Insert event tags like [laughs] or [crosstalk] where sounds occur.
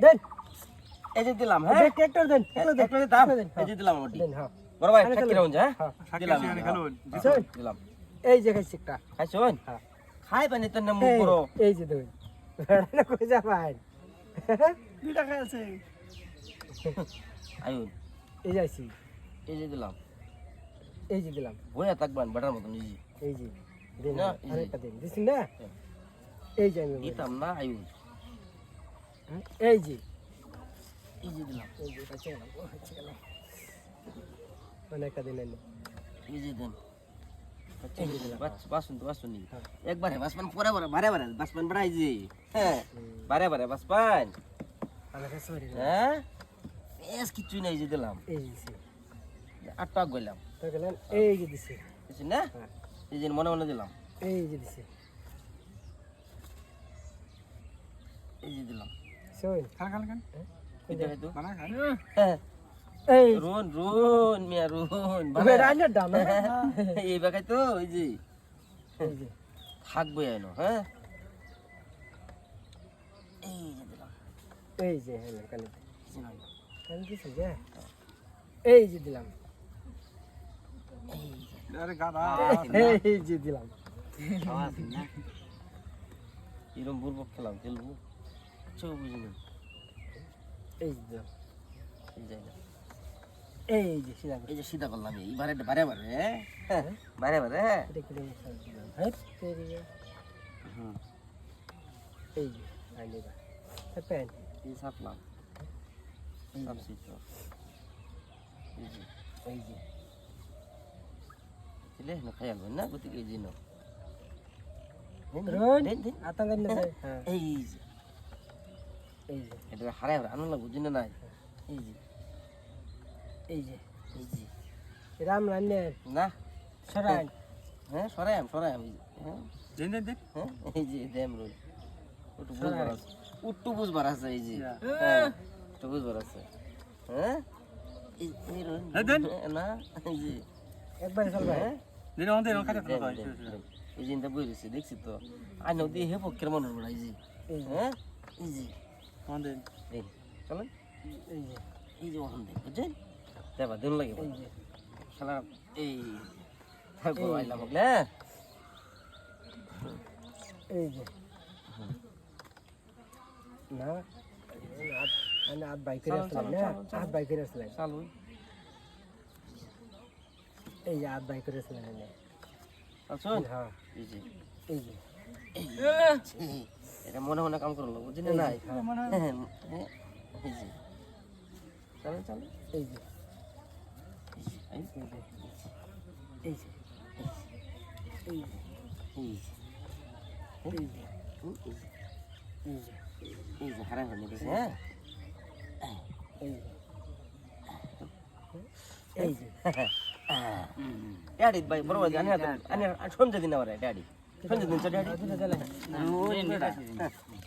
দেন। এই যে দিলাম হ্যাঁ? দেখ ট্রাক্টর দেন একলা দেন একলা? দেন, এই হ্যাঁ। যে দিলাম আমার দেন হ্যাঁ। বড় ভাই ঠাকি খেলুন। যা হ্যাঁ? দিলাম দিলাম। এই যে খাইছি একটা। খাইছুন হ্যাঁ। খাই পানি তোর না মুখ এই, যে দুই বেড়ানো কই যাবেন? দুইটা খাই আছে। আয়ুন এই যে আইছি। এই যে দিলাম। এই যে দিলাম। বইয়া থাকবেন বেটার মতন এই যে এই যে দিন আরেকটা দিন দিছেন না? হ্যাঁ। এই যে আমি। দিতাম না আয়ুন। এই যে এই যে দিলাম এই যে কাছে গেলাম কাছে গেলাম অনেকটা দিন এনে এই যে দেন বাসুন তো বাসুন হ্যাঁ। একবারে বাসপান পরে পরে বারে বারে বাসপান বাড়াই যে হ্যাঁ বারে বারে বাসপান। হ্যাঁ বেশ কিছুই নাই যে দিলাম দিছে। আটটা গেলাম এই যে দিছে না হ্যাঁ। এই যে মনে মনে দিলাম এই যে দিছে এই যে দিলাম হ্যাঁ? এই রুন রুন মিয়া রুন [laughs] এই বাকাই তো ওই যে। এই যে। হ্যাঁ? এই যে দিলাম। এই যে হ্যাঁ দিলাম। এই যে এরকম বলব খেলাম খেলব। চৌ বুঝিনি এই যে এই যে সিধা এই যে সিধা করলাম এই বারে বারে হ্যাঁ? বারে বারে হুম। এই যে আইলে বা প্যান্ট। এই সাপলাম। সাপসি এই যে। এই যে। ছিলে না খাই না? গতিকে এই যে। আতঙ্ক হ্যাঁ। এই যে। এই যে এটা হারাই আনন্দ লাগবো বুঝি না? নাই এই যে এই যে এই যে। রাম রান্নের না? সরান। হ্যাঁ সরাই আম সরাই আম হ্যাঁ। দেন দেন হ্যাঁ এই যে দেম রোল। ওটু বুঝবার আছে। উট্টু বুঝবার আছে এই যে। হ্যাঁ একটু বুঝবার আছে। হ্যাঁ? এই রোল। না এই যে। একবারে চলবে। হ্যাঁ? দেন। এই দেখছি তো। আর নদী হে পক্ষের মনে পড়া এই যে। এই হ্যাঁ এই চলেন। এই যে এই যে ওখান দেন বুঝছেন? দেবা দিন লাগে শালা এই থাকব আইলাম হ্যাঁ? এই যে। না? আট বাইকের চলো, আসলেন চলো, না? চলো, চলো। আট বাইকের চালু এই যে আট বাইকের আসলেন আচ্ছুন হ্যাঁ। এই যে। এই যে। এটা মনে মনে কাম করল বুঝলি না এই যে চলো চলো এই যে এই যে এই এই যে ড্যাডি ভাই বড় জানি আনে daddy Come on, come on.